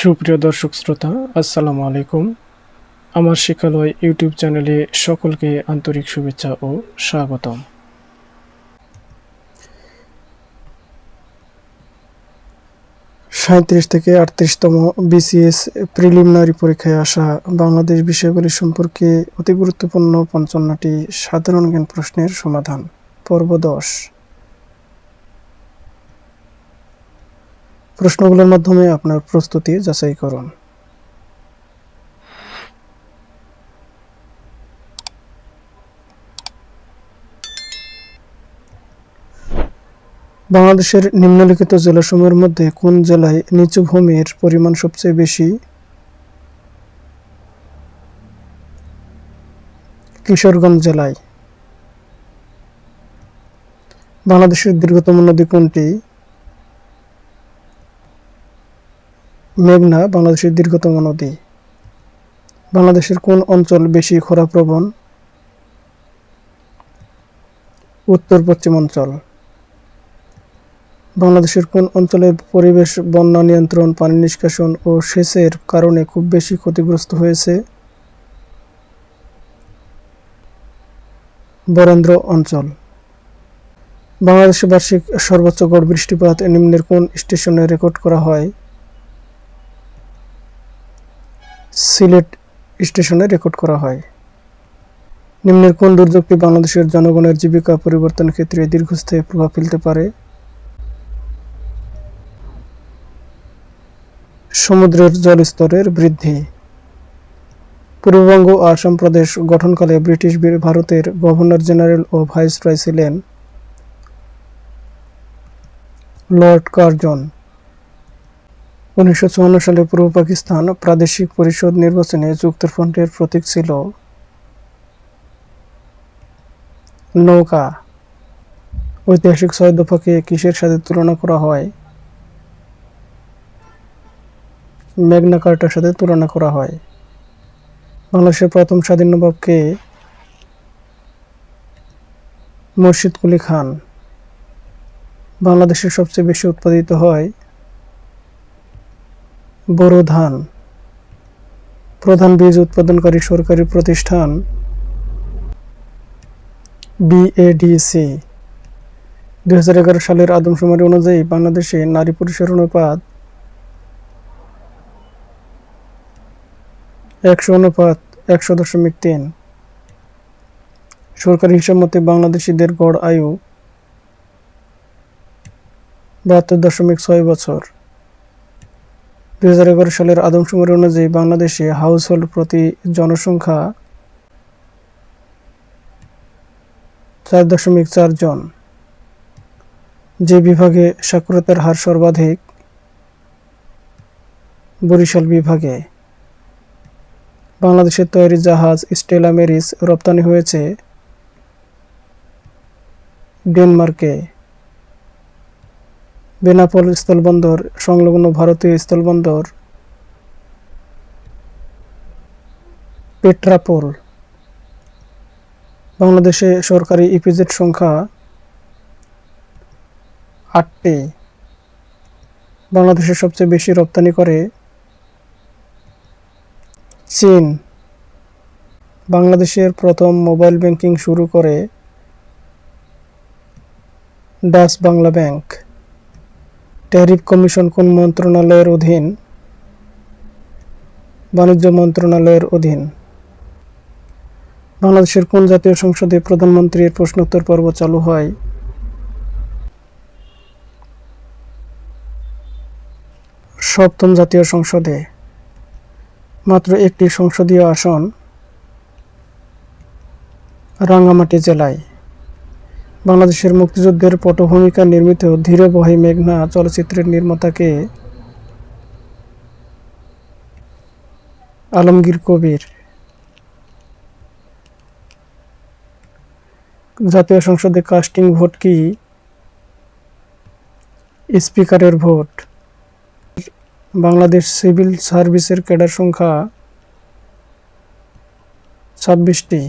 সুপ্রিয় দর্শক শ্রোতা, আসসালামু আলাইকুম। আমার শিক্ষালয় ইউটিউব চ্যানেলে সকলকে আন্তরিক শুভেচ্ছা ও স্বাগতম। সাঁত্রিশ থেকে আটত্রিশতম বিসিএস প্রিলিমিনারি পরীক্ষায় আসা বাংলাদেশ বিষয়গুলি সম্পর্কে অতি গুরুত্বপূর্ণ পঞ্চান্নটি সাধারণ জ্ঞান প্রশ্নের সমাধান। পর্ব দশ। প্রশ্নগুলোর মাধ্যমে আপনার প্রস্তুতি যাচাই করুন। বাংলাদেশের নিম্নলিখিত জেলাসমূহের মধ্যে কোন জেলায় নিচু ভূমির পরিমাণ সবচেয়ে বেশি? কিশোরগঞ্জ জেলায়। বাংলাদেশের দীর্ঘতম নদী কোনটি? মেঘনা বাংলাদেশের দীর্ঘতম নদী। বাংলাদেশের কোন অঞ্চল বেশি খরাপ্রবণ? উত্তর পশ্চিম অঞ্চল। বাংলাদেশের কোন অঞ্চলে পরিবেশ, বন্যা নিয়ন্ত্রণ, পানি নিষ্কাশন ও সেচের কারণে খুব বেশি ক্ষতিগ্রস্ত হয়েছে? বরেন্দ্র অঞ্চল। বাংলাদেশে বার্ষিক সর্বোচ্চ গড় বৃষ্টিপাত নিম্নের কোন স্টেশনে রেকর্ড করা হয়? সিলেট স্টেশনে রেকর্ড করা হয়। নিম্নের কোন দুর্যোগটি বাংলাদেশের জনগণের জীবিকা পরিবর্তন ক্ষেত্রে দীর্ঘস্থায়ী প্রভাব ফেলতে পারে? সমুদ্রের জলস্তরের বৃদ্ধি। পূর্ববঙ্গ আসাম প্রদেশ গঠনকালে ব্রিটিশ ভারতের গভর্নর জেনারেল ও ভাইসরয় ছিলেন লর্ড কার্জন উনিশশো চুয়ান্ন সালে পূর্ব পাকিস্তান প্রাদেশিক পরিষদ নির্বাচনে যুক্তফ্রন্টের প্রতীক ছিল নৌকা। ঐতিহাসিক ছয় দফাকে কিসের সাথে তুলনা করা হয়? মেঘনা কার্টার সাথে তুলনা করা হয়। বাংলাদেশের প্রথম স্বাধীন নবাবকে মুর্শিদ কুলি খান। বাংলাদেশের সবচেয়ে বেশি উৎপাদিত হয় বোরো ধান। প্রধান বীজ উৎপাদনকারী সরকারি প্রতিষ্ঠান বিএডিসি দুই হাজার এগারো সালের আদমশুমারি অনুযায়ী বাংলাদেশে নারী পুরুষের অনুপাত একশো অনুপাত একশো দশমিক তিন। সরকারি হিসাব মতে বাংলাদেশিদের গড় আয়ু বাহাত্তর দশমিক ছয় বছর। দুই হাজার এগারো সালের আদমশুমারি অনুযায়ী বাংলাদেশে হাউস হোল্ড প্রতি জনসংখ্যা চার দশমিক চার জন। যে বিভাগে সাক্ষরতার হার সর্বাধিক, বরিশাল বিভাগে। বাংলাদেশের তৈরি জাহাজ স্টেলা মেরিস রপ্তানি হয়েছে ডেনমার্কে। বেনাপোল স্থলবন্দর, সংলগ্ন ভারতীয় স্থলবন্দর, পেট্রাপোল। বাংলাদেশে সরকারি ইপিজেড সংখ্যা আটটি। বাংলাদেশে সবচেয়ে বেশি রপ্তানি করে চীন। বাংলাদেশের প্রথম মোবাইল ব্যাংকিং শুরু করে Dutch Bangla bank. Tariff commission কোন মন্ত্রণালয়ের অধীন? বাণিজ্য মন্ত্রণালয়ের অধীন। বাংলাদেশের কোন জাতীয় সংসদে প্রধানমন্ত্রীর প্রশ্নোত্তর পর্ব চালু হয়? সপ্তম জাতীয় সংসদে। মাত্র একটি সংসদীয় আসন রাঙ্গামাটি জেলায়। বাংলাদেশের মুক্তিযুদ্ধের পটভূমিকা নির্মিত ধীরে বহে মেঘনা চলচ্চিত্রের নির্মাতাকে আলমগীর কবির। জাতীয় সংসদে কাস্টিং ভোট কি? স্পিকারের ভোট। বাংলাদেশ সিভিল সার্ভিসের ক্যাডার সংখ্যা ছাব্বিশটি।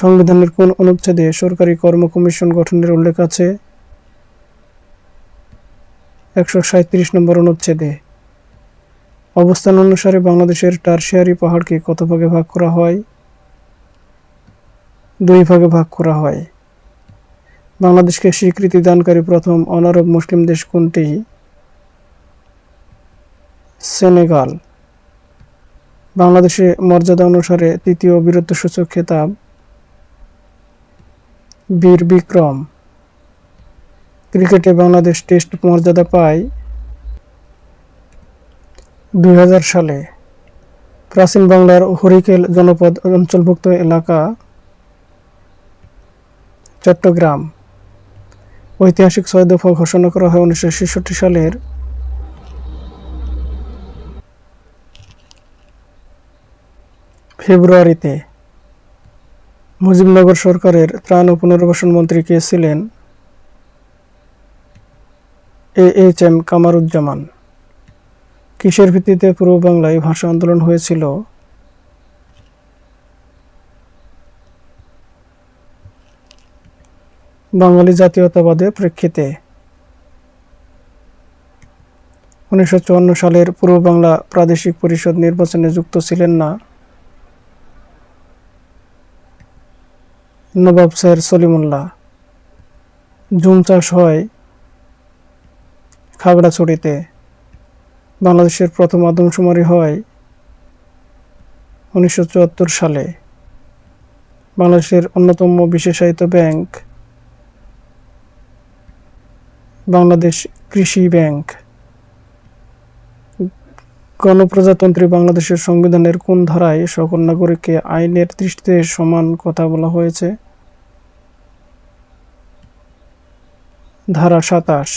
সংবিধানের কোন অনুচ্ছেদে সরকারি কর্ম কমিশন গঠনের উল্লেখ আছে? একশো সাঁত্রিশ নম্বর অনুচ্ছেদে। অবস্থান অনুসারে বাংলাদেশের টার্সিয়ারি পাহাড়কে কত ভাগে ভাগ করা হয়? দুই ভাগে ভাগ করা হয়। বাংলাদেশকে স্বীকৃতি দানকারী প্রথম অনারব মুসলিম দেশ কোনটি? সেনেগাল। বাংলাদেশে মর্যাদা অনুসারে তৃতীয় বীরত্বসূচক খেতাব বীর বিক্রম। ক্রিকেটে বাংলাদেশ টেস্ট মর্যাদা পায় দু হাজার সালে। প্রাচীন বাংলার হরিকেল জনপদ অঞ্চলভুক্ত এলাকা চট্টগ্রাম। ঐতিহাসিক ছয় দফা ঘোষণা করা হয় উনিশশো ছেষট্টি সালের। ফেব্রুয়ারিতে মুজিবনগর সরকারের ত্রাণ ও পুনর্বাসন মন্ত্রী কে ছিলেন? A H M Kamaruzzaman. কিসের ভিত্তিতে পূর্ব বাংলায় ভাষা আন্দোলন হয়েছিল? বাঙালি জাতীয়তাবাদের প্রেক্ষিতে। উনিশশো চুয়ান্ন সালের পূর্ব বাংলা প্রাদেশিক পরিষদ নির্বাচনে যুক্ত ছিলেন না। নবাব স্যার সলিমুল্লাহ। জুম চাষ হয় খাগড়াছড়িতে। বাংলাদেশের প্রথম আদমশুমারি হয় উনিশশো চুয়াত্তর সালে। বাংলাদেশের অন্যতম বিশেষায়িত ব্যাংক বাংলাদেশ কৃষি ব্যাংক। গণপ্রজাতন্ত্রী বাংলাদেশের সংবিধানের কোন ধারায় সকল নাগরিককে আইনের দৃষ্টিতে সমান কথা বলা হয়েছে? ধারা সাতাশ।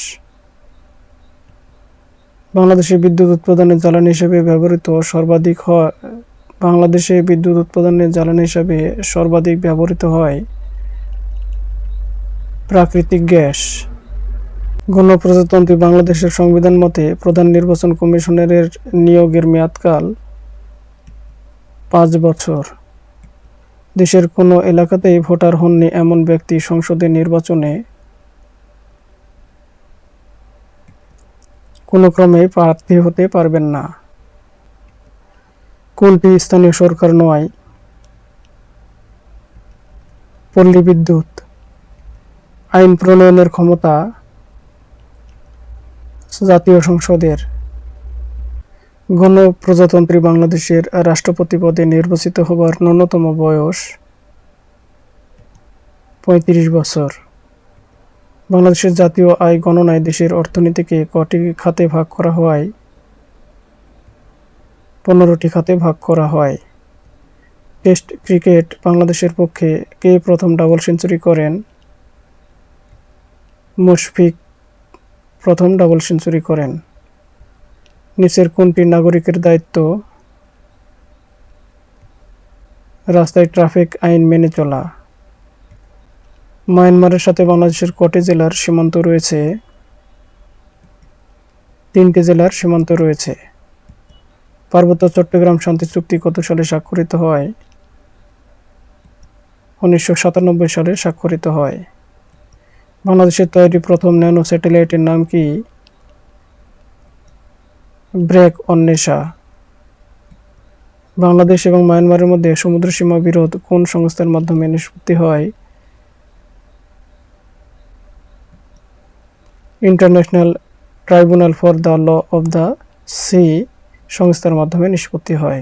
বাংলাদেশে বিদ্যুৎ উৎপাদনের জ্বালানি হিসেবে ব্যবহৃত সর্বাধিক হয়, বাংলাদেশে বিদ্যুৎ উৎপাদনের জ্বালানি হিসেবে সর্বাধিক ব্যবহৃত হয় প্রাকৃতিক গ্যাস। গণপ্রজাতন্ত্রী বাংলাদেশের সংবিধান মতে প্রধান নির্বাচন কমিশনারের নিয়োগের মেয়াদকাল পাঁচ বছর। দেশের কোনো এলাকাতেই ভোটার হননি এমন ব্যক্তি সংসদে নির্বাচনে কোনো ক্রমে প্রার্থী হতে পারবেন না। কোনটি স্থানীয় সরকার নয়? পল্লী বিদ্যুৎ। আইন প্রণয়নের ক্ষমতা জাতীয় সংসদের। গণপ্রজাতন্ত্রী বাংলাদেশের রাষ্ট্রপতি পদে নির্বাচিত হবার ন্যূনতম বয়স পঁয়ত্রিশ বছর। বাংলাদেশের জাতীয় আয় গণনায় দেশের অর্থনীতিকে কটি খাতে ভাগ করা হয়? পনেরোটি খাতে ভাগ করা হয়। টেস্ট ক্রিকেট বাংলাদেশের পক্ষে কে প্রথম ডাবল সেঞ্চুরি করেন? মুশফিক প্রথম ডাবল সেঞ্চুরি করেন। নিচের কোনটি নাগরিকের দায়িত্ব? রাস্তায় ট্রাফিক আইন মেনে চলা। মায়ানমারের সাথে বাংলাদেশের কটি জেলার সীমান্ত রয়েছে? তিনটি জেলার সীমান্ত রয়েছে। পার্বত্য চট্টগ্রাম শান্তি চুক্তি কত সালে স্বাক্ষরিত হয়? উনিশশো সাতানব্বই সালে স্বাক্ষরিত হয়। বাংলাদেশের তৈরি প্রথম ন্যানো স্যাটেলাইটের নাম কি? ব্রেক অন্বেষা। বাংলাদেশ এবং মায়ানমারের মধ্যে সমুদ্র সীমা বিরোধ কোন সংস্থার মাধ্যমে নিষ্পত্তি হয়? International tribunal for the law of the sea সংস্থার মাধ্যমে নিষ্পত্তি হয়।